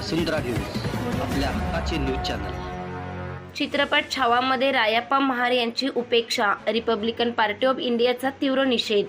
वसुंधरा news आपल्या हक्काचे news channel. चित्रपट छावामध्ये रायाप्पा महार यांची उपेक्षा रिपब्लिकन पार्टी ऑफ इंडियाचा तीव्र निषेध.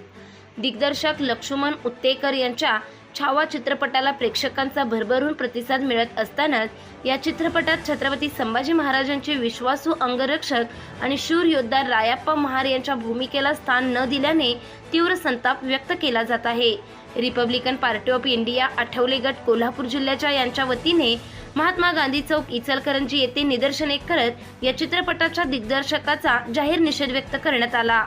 दिग्दर्शक लक्ष्मण उत्तेकर यांच्या छावा चित्रपटाला प्रेक्षकांचा भरभरून प्रतिसाद मिळत असतानाच या चित्रपटात छत्रपती संभाजी महाराजांचे विश्वासू अंगरक्षक आणि शूर योद्धा रायाप्पा महार यांच्या भूमिकेला स्थान न दिल्याने तीव्र संताप व्यक्त केला जात आहे. Republican party of India Athawale गट कोल्हापूर जिल्ह्याच्या यांच्या वतीने महात्मा गांधी चौक इचलकरंजी येथे निदर्शने करत या चित्रपटाच्या दिग्दर्शकाचा जाहीर निषेध व्यक्त करण्यात आला.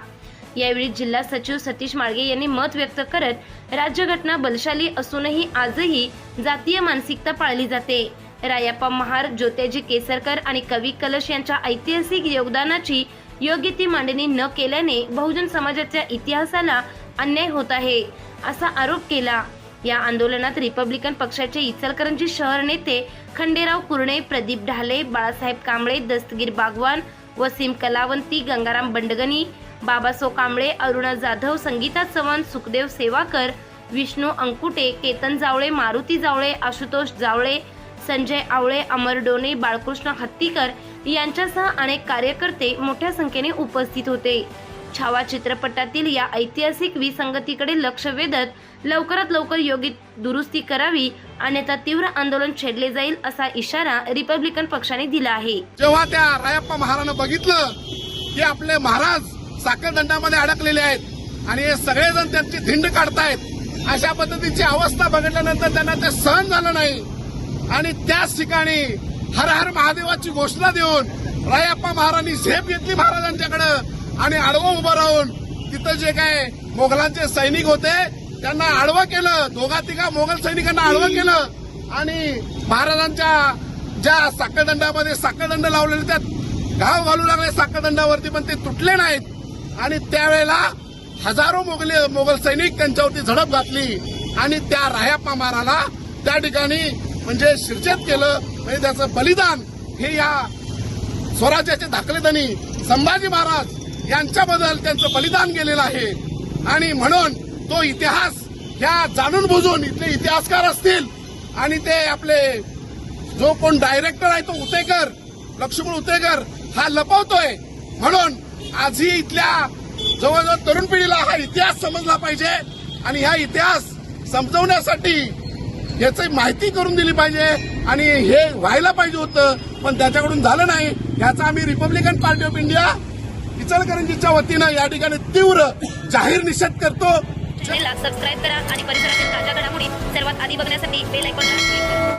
यावेळी जिल्हा सचिव सतीश माळगे यांनी मत व्यक्त करत राज्यघटना बलशाली असूनही आजही जातीय मानसिकता पाळली जाते. रायाप्पा महार ज्योत्याजी केसरकर आणि कवी कलश यांच्या ऐतिहासिक योगदानाची योग्य ती मांडणी न केल्याने बहुजन समाजाच्या इतिहासाला अन्याय होत आहे असा आरोप केला. या आंदोलनात रिपब्लिकन पक्षाचे इचलकरंजी शहर नेते खंडेराव कुर्णे प्रदीप ढाले बाळासाहेब कांबळे दस्तगीर बागवान वसीम कलावंती गंगाराम बंडगणी बाबासो कांबळे अरुणा जाधव संगीता चव्हाण सुखदेव सेवाकर विष्णू अंकुटे केतन जावळे मारुती जावळे आशुतोष जावळे संजय आवळे अमर डोने बाळकृष्ण हत्तीकर यांच्यासह अनेक कार्यकर्ते मोठ्या संख्येने उपस्थित होते. छावा चित्रपटातील या ऐतिहासिक विसंगतीकडे लक्ष वेधत लवकरात लवकर योग्य दुरुस्ती करावी अन्यथा तीव्र आंदोलन छेडले जाईल असा इशारा रिपब्लिकन पक्षाने दिला आहे. जेव्हा त्या रायप्पा महारानं बघितलं की आपले महाराज साखरदंडामध्ये अडकलेले आहेत. आणि हे सगळेजण त्यांची धिंड काढतायत. अशा पद्धतीची अवस्था बघितल्यानंतर त्यांना ते सहन झालं नाही. आणि त्याच ठिकाणी हर हर महादेवाची घोषणा देऊन रायप्पा महाराजांनी झेप घेतली महाराजांच्याकडं आणि आडवं उभं राहून तिथं जे काय मोगलांचे सैनिक होते त्यांना आडवं केलं. दोघा तिघा मोगल सैनिकांना आडवं केलं. आणि महाराजांच्या ज्या साखळदंडामध्ये साखळदंड लावलेले त्यात घाव घालू लागले साखळदंडावरती पण ते तुटले नाहीत. आणि त्यावेळेला हजारो मोगले मोगल सैनिक त्यांच्यावरती झडप घातली आणि त्या रायाप्पा माराला त्या ठिकाणी म्हणजे शिरछेद केलं. म्हणजे त्याचं बलिदान हे या स्वराज्याचे दाखलेदानी संभाजी महाराज यांच्याबद्दल त्यांचं बलिदान गेलेलं आहे. आणि म्हणून तो इतिहास ह्या जाणून बुजून इथले इतिहासकार असतील आणि ते आपले जो कोण डायरेक्टर आहे तो उतेकर लक्ष्मण उतेकर हा लपवतोय. म्हणून आजही इथल्या जवळजवळ तरुण पिढीला हा इतिहास समजला पाहिजे आणि हा इतिहास समजवण्यासाठी याची माहिती करून दिली पाहिजे आणि हे व्हायला पाहिजे होतं पण त्याच्याकडून झालं नाही. याचा आम्ही रिपब्लिकन पार्टी ऑफ इंडिया इचलकरंजीच्या वतीनं या ठिकाणी तीव्र जाहीर निषेध करतो. सबस्क्राईब करा आणि परिसरातील ताज्या घडामोडी सर्वात आधी बघण्यासाठी बेल आयकॉनला